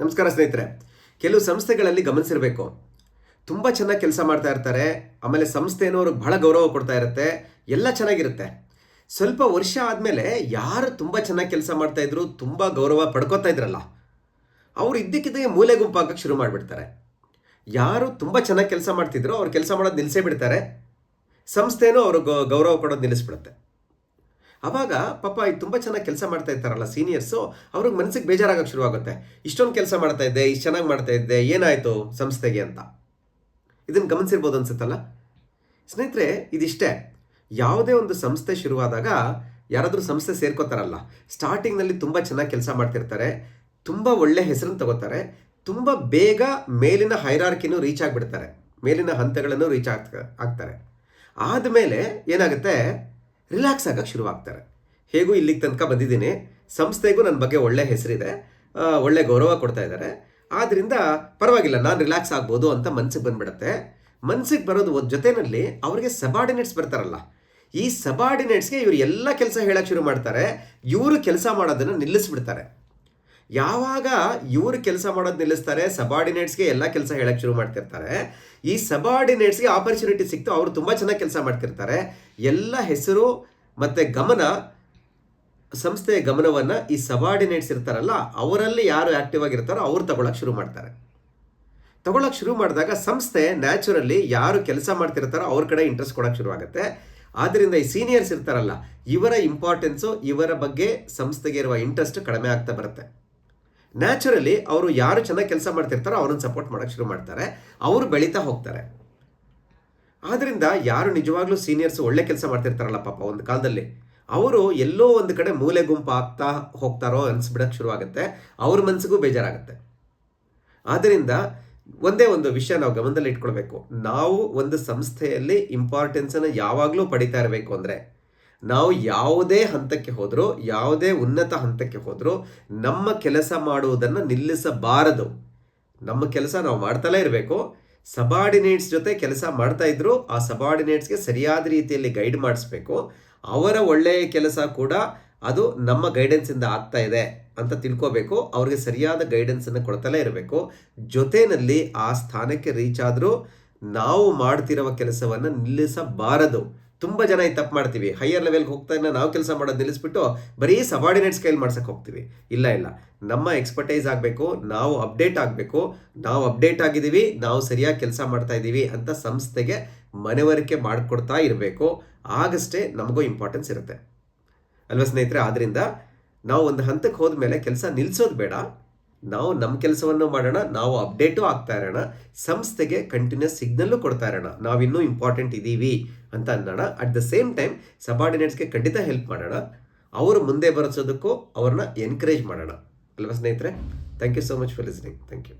ನಮಸ್ಕಾರ ಸ್ನೇಹಿತರೆ. ಕೆಲವು ಸಂಸ್ಥೆಗಳಲ್ಲಿ ಗಮನಿಸಿರಬೇಕು. ತುಂಬ ಚೆನ್ನಾಗಿ ಕೆಲಸ ಮಾಡ್ತಾ ಇರ್ತಾರೆ. ಆಮೇಲೆ ಸಂಸ್ಥೆನೂ ಅವ್ರಿಗೆ ಬಹಳ ಗೌರವ ಕೊಡ್ತಾ ಇರುತ್ತೆ. ಎಲ್ಲ ಚೆನ್ನಾಗಿರುತ್ತೆ. ಸ್ವಲ್ಪ ವರ್ಷ ಆದಮೇಲೆ ಯಾರು ತುಂಬ ಚೆನ್ನಾಗಿ ಕೆಲಸ ಮಾಡ್ತಾ ಇದ್ರು, ತುಂಬ ಗೌರವ ಪಡ್ಕೋತಾ ಇದ್ರಲ್ಲ. ಅವ್ರು ಇದ್ದಕ್ಕಿದ್ದಂಗೆ ಮೂಲೆ ಗುಂಪಾಗಕ್ಕೆ ಶುರು ಮಾಡಿಬಿಡ್ತಾರೆ. ಯಾರು ತುಂಬ ಚೆನ್ನಾಗಿ ಕೆಲಸ ಮಾಡ್ತಿದ್ರು, ಅವ್ರು ಕೆಲಸ ಮಾಡೋದು ನಿಲ್ಲಿಸೇ ಬಿಡ್ತಾರೆ. ಸಂಸ್ಥೆನೂ ಅವ್ರಿಗೆ ಗೌರವ ಕೊಡೋದು ನಿಲ್ಲಿಸ್ಬಿಡುತ್ತೆ. ಅವಾಗ ಪಾಪ ಇದು ತುಂಬ ಚೆನ್ನಾಗಿ ಕೆಲಸ ಮಾಡ್ತಾ ಇರ್ತಾರಲ್ಲ ಸೀನಿಯರ್ಸು ಅವ್ರಿಗೆ ಮನಸ್ಸಿಗೆ ಬೇಜಾರಾಗಕ್ಕೆ ಶುರುವಾಗುತ್ತೆ. ಇಷ್ಟೊಂದು ಕೆಲಸ ಮಾಡ್ತಾ ಇದ್ದೆ, ಇಷ್ಟು ಚೆನ್ನಾಗಿ ಮಾಡ್ತಾ ಇದ್ದೆ, ಏನಾಯಿತು ಸಂಸ್ಥೆಗೆ ಅಂತ. ಇದನ್ನು ಗಮನಿಸಿರ್ಬೋದು ಅನ್ಸುತ್ತಲ್ಲ? ಸ್ನೇಹಿತರೆ, ಇದಿಷ್ಟೇ. ಯಾವುದೇ ಒಂದು ಸಂಸ್ಥೆ ಶುರುವಾದಾಗ ಯಾರಾದರೂ ಸಂಸ್ಥೆ ಸೇರ್ಕೋತಾರಲ್ಲ ಸ್ಟಾರ್ಟಿಂಗ್ನಲ್ಲಿ ತುಂಬ ಚೆನ್ನಾಗಿ ಕೆಲಸ ಮಾಡ್ತಿರ್ತಾರೆ, ತುಂಬ ಒಳ್ಳೆ ಹೆಸರನ್ನು ತಗೋತಾರೆ, ತುಂಬ ಬೇಗ ಮೇಲಿನ ಹೈರಾರ್ಕಿನೂ ರೀಚ್ ಆಗಿಬಿಡ್ತಾರೆ, ಮೇಲಿನ ಹಂತಗಳನ್ನು ರೀಚ್ ಆಗ್ತಾ, ಆಗ್ತಾರೆ. ಆದಮೇಲೆ ಏನಾಗುತ್ತೆ? ರಿಲ್ಯಾಕ್ಸ್ ಆಗಕ್ಕೆ ಶುರುವಾಗ್ತಾರೆ. ಹೇಗೂ ಇಲ್ಲಿಗೆ ತನಕ ಬಂದಿದ್ದೀನಿ, ಸಂಸ್ಥೆಗೂ ನನ್ನ ಬಗ್ಗೆ ಒಳ್ಳೆ ಹೆಸರಿದೆ ಒಳ್ಳೆ ಗೌರವ ಕೊಡ್ತಾ ಇದ್ದಾರೆ. ಆದ್ದರಿಂದ ಪರವಾಗಿಲ್ಲ, ನಾನು ರಿಲ್ಯಾಕ್ಸ್ ಆಗ್ಬೋದು ಅಂತ ಮನಸ್ಸಿಗೆ ಬಂದ್ಬಿಡುತ್ತೆ. ಮನಸ್ಸಿಗೆ ಬರೋದು ಜೊತೆಯಲ್ಲಿ ಅವರಿಗೆ ಸಬಾರ್ಡಿನೇಟ್ಸ್ ಬರ್ತಾರಲ್ಲ. ಈ ಸಬಾರ್ಡಿನೇಟ್ಸ್ಗೆ ಇವರು ಎಲ್ಲ ಕೆಲಸ ಹೇಳಕ್ಕೆ ಶುರು ಮಾಡ್ತಾರೆ, ಇವರು ಕೆಲಸ ಮಾಡೋದನ್ನು ನಿಲ್ಲಿಸ್ಬಿಡ್ತಾರೆ. ಯಾವಾಗ ಇವರು ಕೆಲಸ ಮಾಡೋದು ನಿಲ್ಲಿಸ್ತಾರೆ ಸಬಾರ್ಡಿನೇಟ್ಸ್ಗೆ ಎಲ್ಲ ಕೆಲಸ ಹೇಳಕ್ಕೆ ಶುರು ಮಾಡ್ತಿರ್ತಾರೆ. ಈ ಸಬಾರ್ಡಿನೇಟ್ಸ್ಗೆ ಆಪರ್ಚುನಿಟಿ ಸಿಕ್ತು, ಅವರು ತುಂಬ ಚೆನ್ನಾಗಿ ಕೆಲಸ ಮಾಡ್ತಿರ್ತಾರೆ. ಎಲ್ಲ ಹೆಸರು ಮತ್ತು ಗಮನ, ಸಂಸ್ಥೆಯ ಗಮನವನ್ನು ಈ ಸಬಾರ್ಡಿನೇಟ್ಸ್ ಇರ್ತಾರಲ್ಲ, ಅವರಲ್ಲಿ ಯಾರು ಆಕ್ಟಿವ್ ಆಗಿರ್ತಾರೋ ಅವ್ರು ತಗೊಳಕ್ಕೆ ಶುರು ಮಾಡ್ತಾರೆ. ತಗೊಳಕ್ಕೆ ಶುರು ಮಾಡಿದಾಗ ಸಂಸ್ಥೆ ನ್ಯಾಚುರಲಿ ಯಾರು ಕೆಲಸ ಮಾಡ್ತಿರ್ತಾರೋ ಅವ್ರ ಕಡೆ ಇಂಟ್ರೆಸ್ಟ್ ಕೊಡೋಕ್ಕೆ ಶುರುವಾಗುತ್ತೆ ಆದ್ದರಿಂದ ಈ ಸೀನಿಯರ್ಸ್ ಇರ್ತಾರಲ್ಲ, ಇವರ ಇಂಪಾರ್ಟೆನ್ಸು ಇವರ ಬಗ್ಗೆ ಸಂಸ್ಥೆಗೆ ಇರುವ ಇಂಟ್ರೆಸ್ಟ್ ಕಡಿಮೆ ಆಗ್ತಾ ಬರುತ್ತೆ. ನ್ಯಾಚುರಲಿ ಅವರು ಯಾರು ಚೆನ್ನಾಗಿ ಕೆಲಸ ಮಾಡ್ತಿರ್ತಾರೋ ಅವ್ರನ್ನ ಸಪೋರ್ಟ್ ಮಾಡೋಕೆ ಶುರು ಮಾಡ್ತಾರೆ. ಅವರು ಬೆಳೀತಾ ಹೋಗ್ತಾರೆ. ಆದ್ದರಿಂದ ಯಾರು ನಿಜವಾಗ್ಲೂ ಸೀನಿಯರ್ಸ್ ಒಳ್ಳೆ ಕೆಲಸ ಮಾಡ್ತಿರ್ತಾರಲ್ಲ ಪಾಪ ಒಂದು ಕಾಲದಲ್ಲಿ. ಅವರು ಎಲ್ಲೋ ಒಂದು ಕಡೆ ಮೂಲೆ ಗುಂಪು ಆಗ್ತಾ ಹೋಗ್ತಾರೋ ಅನಿಸ್ಬಿಡಕ್ಕೆ ಶುರುವಾಗುತ್ತೆ. ಅವ್ರ ಮನಸ್ಸಿಗೂ ಬೇಜಾರಾಗುತ್ತೆ. ಆದ್ದರಿಂದ ಒಂದೇ ಒಂದು ವಿಷಯ ನಾವು ಗಮನದಲ್ಲಿ ಇಟ್ಕೊಳ್ಬೇಕು ನಾವು ಒಂದು ಸಂಸ್ಥೆಯಲ್ಲಿ ಇಂಪಾರ್ಟೆನ್ಸನ್ನು ಯಾವಾಗಲೂ ಪಡಿತಾ ಇರಬೇಕು ಅಂದರೆ ನಾವು ಯಾವುದೇ ಹಂತಕ್ಕೆ ಹೋದರೂ, ಯಾವುದೇ ಉನ್ನತ ಹಂತಕ್ಕೆ ಹೋದರೂ, ನಮ್ಮ ಕೆಲಸ ಮಾಡುವುದನ್ನು ನಿಲ್ಲಿಸಬಾರದು. ನಮ್ಮ ಕೆಲಸ ನಾವು ಮಾಡ್ತಲೇ ಇರಬೇಕು. ಸಬಾರ್ಡಿನೇಟ್ಸ್ ಜೊತೆ ಕೆಲಸ ಮಾಡ್ತಾ ಇದ್ರು, ಆ ಸಬಾರ್ಡಿನೇಟ್ಸ್ಗೆ ಸರಿಯಾದ ರೀತಿಯಲ್ಲಿ ಗೈಡ್ ಮಾಡಿಸ್ಬೇಕು. ಅವರ ಒಳ್ಳೆಯ ಕೆಲಸ ಕೂಡ ಅದು ನಮ್ಮ ಗೈಡೆನ್ಸಿಂದ ಆಗ್ತಾ ಇದೆ ಅಂತ ತಿಳ್ಕೋಬೇಕು. ಅವ್ರಿಗೆ ಸರಿಯಾದ ಗೈಡೆನ್ಸನ್ನು ಕೊಡ್ತಲೇ ಇರಬೇಕು. ಜೊತೆಯಲ್ಲಿ ಆ ಸ್ಥಾನಕ್ಕೆ ರೀಚ್ ಆದರೂ ನಾವು ಮಾಡ್ತಿರುವ ಕೆಲಸವನ್ನು ನಿಲ್ಲಿಸಬಾರದು. ತುಂಬ ಜನ ಈ ತಪ್ಪು ಮಾಡ್ತೀವಿ. ಹೈಯರ್ ಲೆವೆಲ್ಗೆ ಹೋಗ್ತಾ ಇನ್ನ ನಾವು ಕೆಲಸ ಮಾಡೋದು ನಿಲ್ಲಿಸ್ಬಿಟ್ಟು ಬರೀ ಸಬಾರ್ಡಿನೇಟ್ ಸ್ಕೈಲ್ ಮಾಡ್ಸಕ್ಕೆ ಹೋಗ್ತೀವಿ. ಇಲ್ಲ ಇಲ್ಲ. ನಮ್ಮ ಎಕ್ಸ್ಪರ್ಟೈಸ್ ಆಗಬೇಕು, ನಾವು ಅಪ್ಡೇಟ್ ಆಗಬೇಕು, ನಾವು ಅಪ್ಡೇಟ್ ಆಗಿದ್ದೀವಿ, ನಾವು ಸರಿಯಾಗಿ ಕೆಲಸ ಮಾಡ್ತಾ ಇದ್ದೀವಿ ಅಂತ ಸಂಸ್ಥೆಗೆ ಮನವರಿಕೆ ಮಾಡಿಕೊಡ್ತಾ ಇರಬೇಕು. ಆಗಷ್ಟೇ ನಮಗೂ ಇಂಪಾರ್ಟೆನ್ಸ್ ಇರುತ್ತೆ. ಅಲ್ವಾ ಸ್ನೇಹಿತರೆ ಆದ್ದರಿಂದ ನಾವು ಒಂದು ಹಂತಕ್ಕೆ ಹೋದ ಮೇಲೆ ಕೆಲಸ ನಿಲ್ಲಿಸೋದು ಬೇಡ. ನಾವು ನಮ್ಮ ಕೆಲಸವನ್ನು ಮಾಡೋಣ, ನಾವು ಅಪ್ಡೇಟು ಆಗ್ತಾ ಇರೋಣ, ಸಂಸ್ಥೆಗೆ ಕಂಟಿನ್ಯೂಸ್ ಸಿಗ್ನಲ್ಲು ಕೊಡ್ತಾ ಇರೋಣ, ನಾವಿನ್ನೂ ಇಂಪಾರ್ಟೆಂಟ್ ಇದ್ದೀವಿ ಅಂತ ಅನ್ನೋಣ. ಅಟ್ ದ ಸೇಮ್ ಟೈಮ್ ಸಬಾರ್ಡಿನೇಟ್ಸ್ಗೆ ಖಂಡಿತ ಹೆಲ್ಪ್ ಮಾಡೋಣ. ಅವರು ಮುಂದೆ ಬರೆಸೋದಕ್ಕೂ ಅವ್ರನ್ನ ಎನ್ಕರೇಜ್ ಮಾಡೋಣ. ಅಲ್ವಾ ಸ್ನೇಹಿತರೆ? Thank you so much for listening thank you